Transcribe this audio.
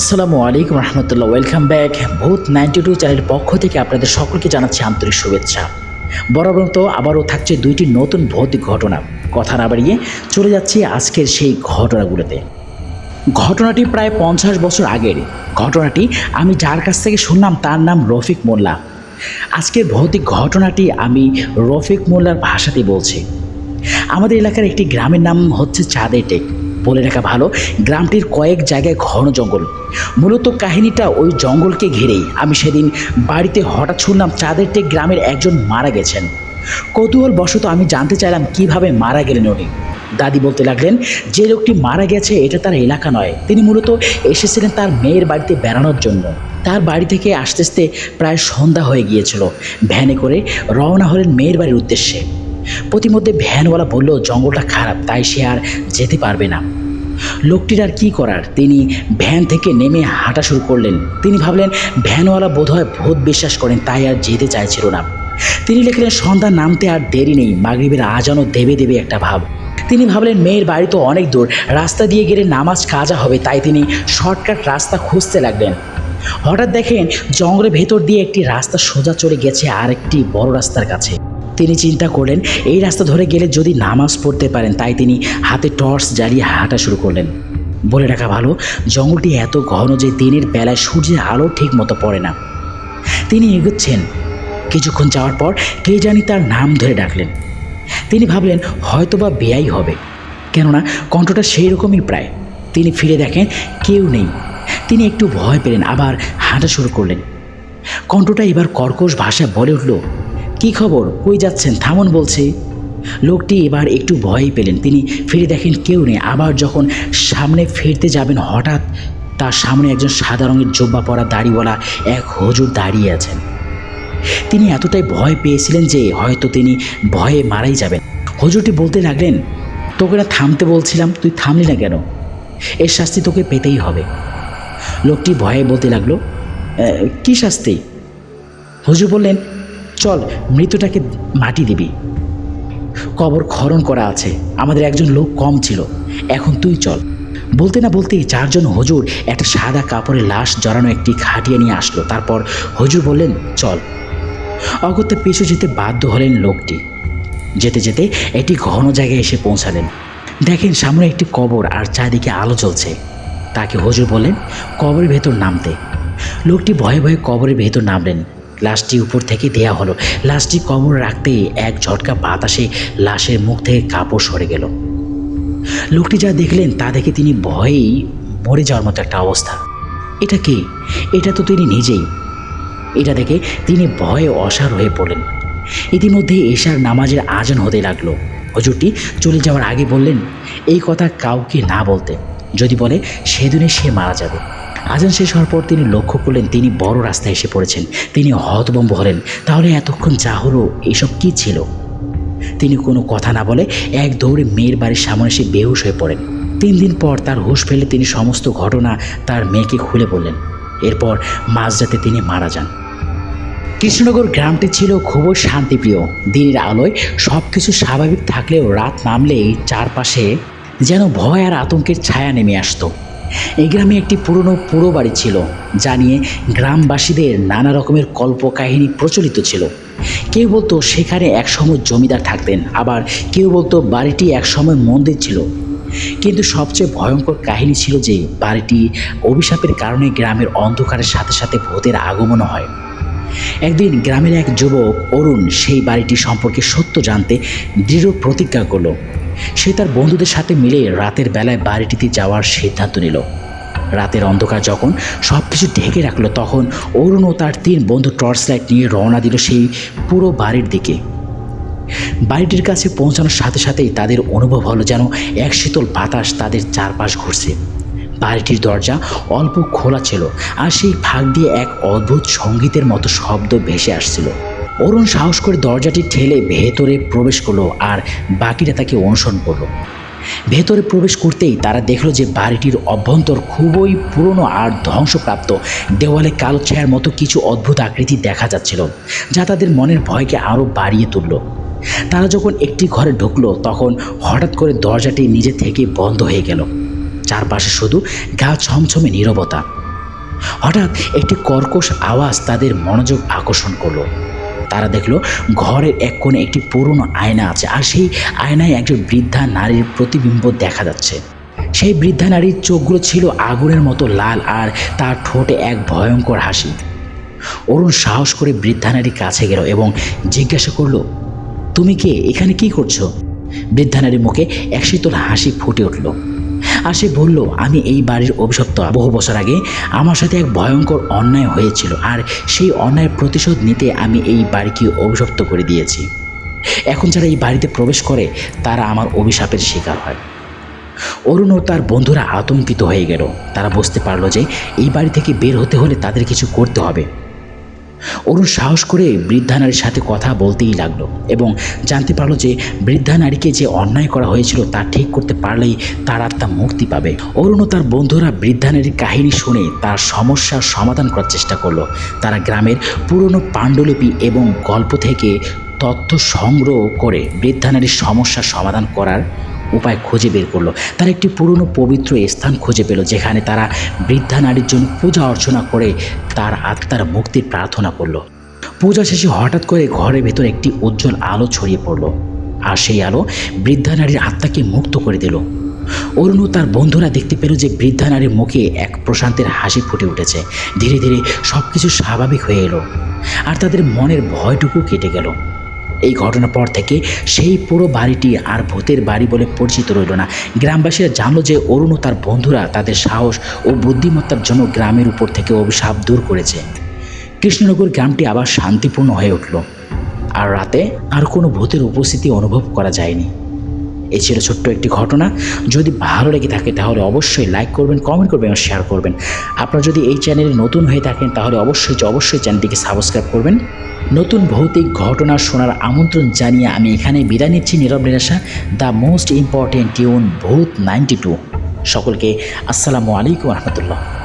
আসসালামু আলাইকুম রহমতুল্লাহ। Welcome back Bhoot ninety two চ্যানেলের পক্ষ থেকে আপনাদের সকলকে জানাচ্ছি আন্তরিক শুভেচ্ছা। বরাবর তো আবারও থাকছে দুইটি নতুন ভৌতিক ঘটনা। কথা না বাড়িয়ে চলে যাচ্ছি আজকের সেই ঘটনাগুলোতে। ঘটনাটি প্রায় পঞ্চাশ বছর আগের। ঘটনাটি আমি যার কাছ থেকে শুনলাম তার নাম রফিক মোল্লা। আজকের ভৌতিক ঘটনাটি আমি রফিক মোল্লার ভাষাতে বলছি। আমাদের এলাকার একটি গ্রামের নাম হচ্ছে চাঁদের টেক। বলে রাখা ভালো, গ্রামটির কয়েক জায়গায় ঘন জঙ্গল। মূলত কাহিনীটা ওই জঙ্গলকে ঘিরেই। আমি সেদিন বাড়িতে হঠাৎ শুনলাম চাঁদের টেক গ্রামের একজন মারা গেছেন। কৌতূহল বশত আমি জানতে চাইলাম কীভাবে মারা গেলেন উনি। দাদি বলতে লাগলেন, যে লোকটি মারা গেছে, এটা তার এলাকা নয়। তিনি মূলত এসেছিলেন তার মেয়ের বাড়িতে বেড়ানোর জন্য। তার বাড়ি থেকে আস্তে আস্তে প্রায় সন্ধ্যা হয়ে গিয়েছিল। ভ্যানে করে রওনা হলেন মেয়ের বাড়ির উদ্দেশ্যে। প্রতিমধ্যে ভ্যানওয়ালা বলল, জঙ্গলটা খারাপ, তাই সে আর যেতে পারবে না। লোকটির আর কী করার? তিনি ভ্যান থেকে নেমে হাঁটা শুরু করলেন। তিনি ভাবলেন, ভ্যানওয়ালা বোধহয় ভূত বিশ্বাস করেন, তাই আর যেতে চাইছিল না। তিনি লিখলেন, সন্ধ্যা নামতে আর দেরি নেই, মাগরিবের আজানও দেবে দেবে একটা ভাব। তিনি ভাবলেন, মেয়ের বাড়ি তো অনেক দূর, রাস্তা দিয়ে গেলে নামাজ কাজা হবে, তাই তিনি শর্টকাট রাস্তা খুঁজতে লাগলেন। হঠাৎ দেখেন, জঙ্গলের ভেতর দিয়ে একটি রাস্তা সোজা চলে গেছে আরেকটি বড় রাস্তার কাছে। তিনি চিন্তা করলেন, এই রাস্তা ধরে গেলে যদি নামাজ পড়তে পারেন, তাই তিনি হাতে টর্চ জ্বালিয়ে হাঁটা শুরু করলেন। বলে রাখা ভালো, জঙ্গলটি এত ঘন যে দিনের বেলায় সূর্যের আলো ঠিক মতো পড়ে না। তিনি এগোচ্ছেন। কিছুক্ষণ যাওয়ার পর কে জানি তার নাম ধরে ডাকলেন। তিনি ভাবলেন, হয়তোবা বেয়াই হবে। কেননা, কণ্ঠটা সেই রকমই প্রায়। তিনি ফিরে দেখেন, কেউ নেই। তিনি একটু ভয় পেলেন, আবার হাঁটা শুরু করলেন। কণ্ঠটা এবার কর্কশ ভাষায় বলে উঠল কি খবর? কই যাচ্ছেন? থামুন বলছে। লোকটি এবার একটু ভয় পেলেন। তিনি ফিরে দেখেন কেউ নেই। আবার যখন সামনে ফিরতে যাবেন হঠাৎ তার সামনে একজন সাদা রঙের জোব্বা পরা দাড়িওয়ালা এক হজুর দাঁড়িয়ে আছেন। তিনি এতটাই ভয় পেয়েছিলেন যে হয়তো তিনি ভয়ে মারাই যাবেন। হজুরটি বলতে লাগলেন তোকে না থামতে বলছিলাম তুই থামলি না কেন? এর শাস্তি তোকে পেতেই হবে। লোকটি ভয়ে বলতে লাগল "আহ, কি শাস্তি? হজুর বললেন চল মৃতটাকে মাটি দিবি। কবর খরণ করা আছে। আমাদের একজন লোক কম ছিল। এখন তুই চল। বলতে না বলতেই চারজন হজুর একটা সাদা কাপড়ে লাশ জড়ানো একটি খাটিয়ে নিয়ে আসলো। তারপর হুজুর বললেন, চল। অগত্যা পিছু যেতে বাধ্য হলেন লোকটি। যেতে যেতে একটি ঘন জায়গায় এসে পৌঁছালেন। দেখেন, সামনে একটি কবর আর চারিদিকে আলো জ্বলছে। তাকে হুজুর বললেন, কবরের ভেতর নামতে। লোকটি ভয়ে ভয়ে কবরের ভেতর নামলেন। লাশটি উপর থেকে দেয়া হলো। লাশটি কবর রাখতেই এক ঝটকা বাতাসে লাশের মুখ থেকে কাপড় সরে গেল। লোকটি যা দেখলেন তা দেখে তিনি ভয়েই মরে যাওয়ার মতো একটা অবস্থা। এটা কি? এটা তো তিনি নিজেই। এটা দেখে তিনি ভয়ে অসার হয়ে পড়লেন। ইতিমধ্যে এশার নামাজের আজান হতে লাগল। হজুরটি চলে যাওয়ার আগে বললেন, এই কথা কাউকে না বলতে। যদি বলে সেদিনে সে মারা যাবে। আজান শেষ হওয়ার পর তিনি লক্ষ্য করলেন তিনি বড় রাস্তায় এসে পড়েছেন। তিনি হতবম্ব হলেন। তাহলে এতক্ষণ যা হলো, এসব কি ছিল? তিনি কোনো কথা না বলে এক দৌড়ে মেয়ের বাড়ির সামনে এসে বেহুশ হয়ে পড়েন। তিন দিন পর তার হুঁশ ফেলে তিনি সমস্ত ঘটনা তার মেয়েকে খুলে বললেন। এরপর মাঝরাতে তিনি মারা যান। কৃষ্ণনগর গ্রামটি ছিল খুবই শান্তিপ্রিয়। দিনের আলোয় সব কিছু স্বাভাবিক থাকলেও রাত নামলেই চারপাশে যেন ভয় আর আতঙ্কের ছায়া নেমে আসতো। এই গ্রামে একটি পুরনো পুরো বাড়ি ছিল, যা নিয়ে গ্রামবাসীদের নানা রকমের কল্পকাহিনী প্রচলিত ছিল। কেউ বলতো সেখানে একসময় জমিদার থাকতেন, আবার কেউ বলতো বাড়িটি একসময় মন্দির ছিল। কিন্তু সবচেয়ে ভয়ঙ্কর কাহিনী ছিল যে বাড়িটি অভিশাপের কারণে গ্রামের অন্ধকারের সাথে সাথে ভূতের আগমন হয়। একদিন গ্রামের এক যুবক অরুণ সেই বাড়িটি সম্পর্কে সত্য জানতে দৃঢ় প্রতিজ্ঞা করল। সে তার বন্ধুদের সাথে মিলে রাতের বেলায় বাড়িটিতে যাওয়ার সিদ্ধান্ত নিল। রাতের অন্ধকার যখন সব কিছু ঢেকে রাখল, তখন অরুণ ও তার তিন বন্ধু টর্চ লাইট নিয়ে রওনা দিল সেই পুরো বাড়ির দিকে। বাড়িটির কাছে পৌঁছানোর সাথে সাথেই তাদের অনুভব হলো যেন এক শীতল বাতাস তাদের চারপাশ ঘুরছে। বাড়িটির দরজা অল্প খোলা ছিল আর সেই ফাঁক দিয়ে এক অদ্ভুত সঙ্গীতের মতো শব্দ ভেসে আসছিল। অরুণ সাহস করে দরজাটি ঠেলে ভেতরে প্রবেশ করল আর বাকিরা তাকে অনুসরণ করল। ভেতরে প্রবেশ করতেই তারা দেখল যে বাড়িটির অভ্যন্তর খুবই পুরনো আর ধ্বংসপ্রাপ্ত। দেওয়ালে কালো ছায়ার মতো কিছু অদ্ভুত আকৃতি দেখা যাচ্ছিল, যা তাদের মনের ভয়কে আরও বাড়িয়ে তুলল। তারা যখন একটি ঘরে ঢুকলো, তখন হঠাৎ করে দরজাটি নিজে থেকে বন্ধ হয়ে গেল। চারপাশে শুধু গা ছমছমে নীরবতা। হঠাৎ একটি কর্কশ আওয়াজ তাদের মনোযোগ আকর্ষণ করল। তারা দেখল ঘরের এক কোণে একটি পুরনো আয়না আছে আর সেই আয়নায় একজন বৃদ্ধা নারীর প্রতিবিম্ব দেখা যাচ্ছে। সেই বৃদ্ধা নারীর চোখগুলো ছিল আগুনের মতো লাল আর তার ঠোঁটে এক ভয়ঙ্কর হাসি। অরুণ সাহস করে বৃদ্ধা নারীর কাছে গেল এবং জিজ্ঞাসা করল, তুমি কে? এখানে কি করছ? বৃদ্ধা নারীর মুখে এক শীতল হাসি ফুটে উঠল। আর সে বলল, আমি এই বাড়ির অভিশপ্ত। বহু বছর আগে আমার সাথে এক ভয়ঙ্কর অন্যায় হয়েছিল আর সেই অন্যায়ের প্রতিশোধ নিতে আমি এই বাড়িকে অভিশপ্ত করে দিয়েছি। এখন যারা এই বাড়িতে প্রবেশ করে, তারা আমার অভিশাপের শিকার হয়। অরুণ ও তার বন্ধুরা আতঙ্কিত হয়ে গেল। তারা বুঝতে পারল যে, এই বাড়ি থেকে বের হতে হলে তাদের কিছু করতে হবে। অরুণ সাহস করে বৃদ্ধা নারীর সাথে কথা বলতেই লাগল এবং জানতে পারল যে বৃদ্ধা নারীকে যে অন্যায় করা হয়েছিল তা ঠিক করতে পারলেই তার আত্মা মুক্তি পাবে। অরুণ ও তার বন্ধুরা বৃদ্ধা নারীর কাহিনী শুনে তার সমস্যার সমাধান করার চেষ্টা করল। তারা গ্রামের পুরনো পাণ্ডুলিপি এবং গল্প থেকে তথ্য সংগ্রহ করে বৃদ্ধা নারীর সমস্যার সমাধান করার উপায় খুঁজে বের করল। তারা একটি পুরনো পবিত্র স্থান খুঁজে পেল, যেখানে তারা বৃদ্ধা নারীর জন্য পূজা অর্চনা করে তার আত্মার মুক্তির প্রার্থনা করল। পূজা শেষে হঠাৎ করে ঘরের ভেতর একটি উজ্জ্বল আলো ছড়িয়ে পড়ল আর সেই আলো বৃদ্ধা নারীর আত্মাকে মুক্ত করে দিল। অরুণ তার বন্ধুরা দেখতে পেল যে বৃদ্ধা নারীর মুখে এক প্রশান্তের হাসি ফুটে উঠেছে। ধীরে ধীরে সব কিছু স্বাভাবিক হয়ে এলো আর তাদের মনের ভয়টুকু কেটে গেল। এই ঘটনার পর থেকে সেই পুরো বাড়িটি আর ভূতের বাড়ি বলে পরিচিত রইল না। গ্রামবাসীরা জানলো যে অরুণ ও তার বন্ধুরা তাদের সাহস ও বুদ্ধিমত্তার জন্য গ্রামের উপর থেকে অভিশাপ দূর করেছে। কৃষ্ণনগর গ্রামটি আবার শান্তিপূর্ণ হয়ে উঠল। আর রাতে আর কোনো ভূতের উপস্থিতি অনুভব করা যায়নি। এই ছিল ছোট্ট একটি ঘটনা। যদি ভালো লেগে থাকে তাহলে অবশ্যই লাইক করবেন কমেন্ট করবেন এবং শেয়ার করবেন। আপনারা যদি এই চ্যানেলে নতুন হয়ে থাকেন তাহলে অবশ্যই অবশ্যই চ্যানেলটিকে সাবস্ক্রাইব করবেন। নতুন ভৌতিক ঘটনা শোনার আমন্ত্রণ জানিয়ে আমি এখানে বিদায় নিচ্ছি নীরব নিরাশা the most important tune Bhoot ninety two. সকলকে আসসালামু আলাইকুম রহমতুল্লাহ।